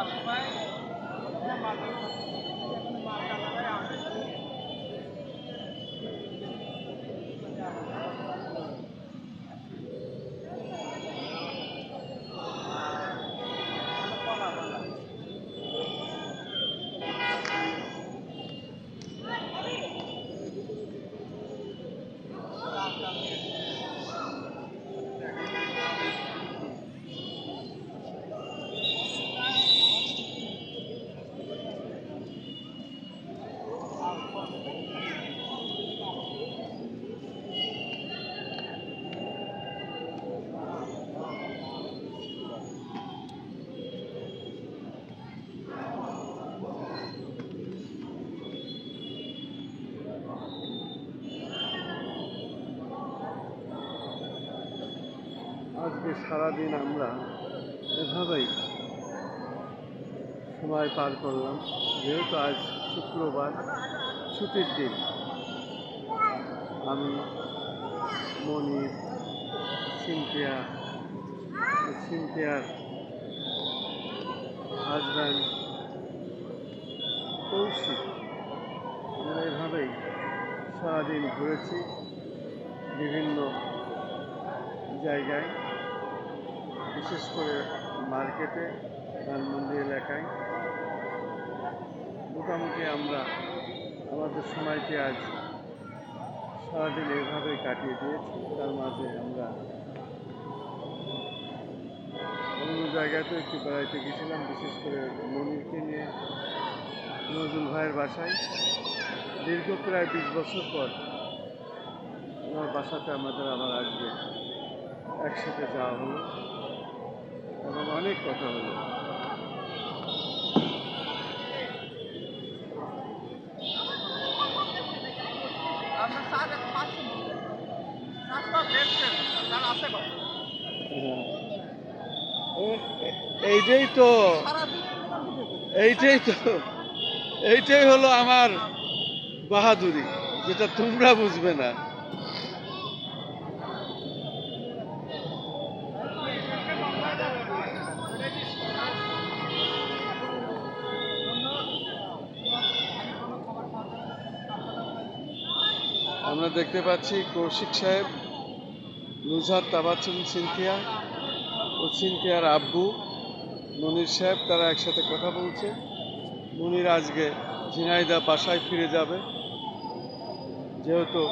है আজকে সারাদিন আমরা এভাবেই সময় পার করলাম। যেহেতু আজ শুক্রবার, ছুটির দিন। আমি, মনির, সিনথিয়া, সিনথিয়ার হাজব্যান্ড কৌশিক, আমরা এভাবেই সারাদিন ঘুরেছি বিভিন্ন জায়গায়। বিশেষ করে মার্কেটে, ধানমন্ডি এলাকায়। মোটামুটি আমরা আমাদের সময়কে আজ সারাদিন এভাবেই কাটিয়ে দিয়েছি। তার মাঝে আমরা অন্য জায়গাতে একটু বেড়াইতে গেছিলাম, বিশেষ করে মনিরকে নিয়ে নজরুল ভাইয়ের বাসায়। দীর্ঘ প্রায় বিশ বছর পর আমার বাসাতে আমাদের আবার আজকে একসাথে যাওয়া হলো। এবং অনেক কথা হলো। এইটাই তো এইটাই তো এইটাই হলো আমার বাহাদুরি যেটা তোমরা বুঝবে না। আমরা দেখতে পাচ্ছি কৌশিক সাহেব, নুজহাত তাবাচ্চুম, সিনথিয়া ও সিনথিয়ার আব্বু মনির সাহেব, তারা একসাথে কথা বলছে। মনির আজকে ঝিনাইদা বাসায় ফিরে যাবে। যেহেতু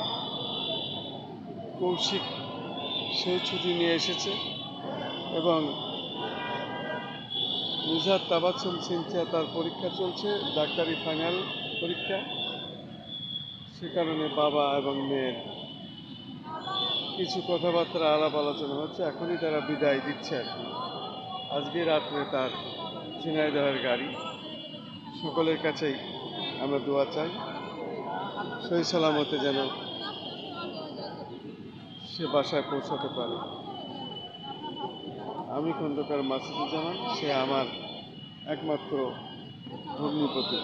কৌশিক সে ছুটি নিয়ে এসেছে এবং নুজহাত তাবাচ্চুম, সিনথিয়া তার পরীক্ষা চলছে, ডাক্তারি ফাইনাল পরীক্ষা। সে কারণে বাবা এবং মেয়ের কিছু কথাবার্তা আলাপ আলোচনা হচ্ছে, এখনই তারা বিদায় দিচ্ছে আর কি। আজকে রাত্রে তার ঝিনাইদহের গাড়ি। সকলের কাছেই আমরা দোয়া চাই, সই সালামতে যেন সে বাসায় পৌঁছাতে পারে। আমি খন্দকার মাসুদুজ্জামান, সে আমার একমাত্র ভগ্নিপতি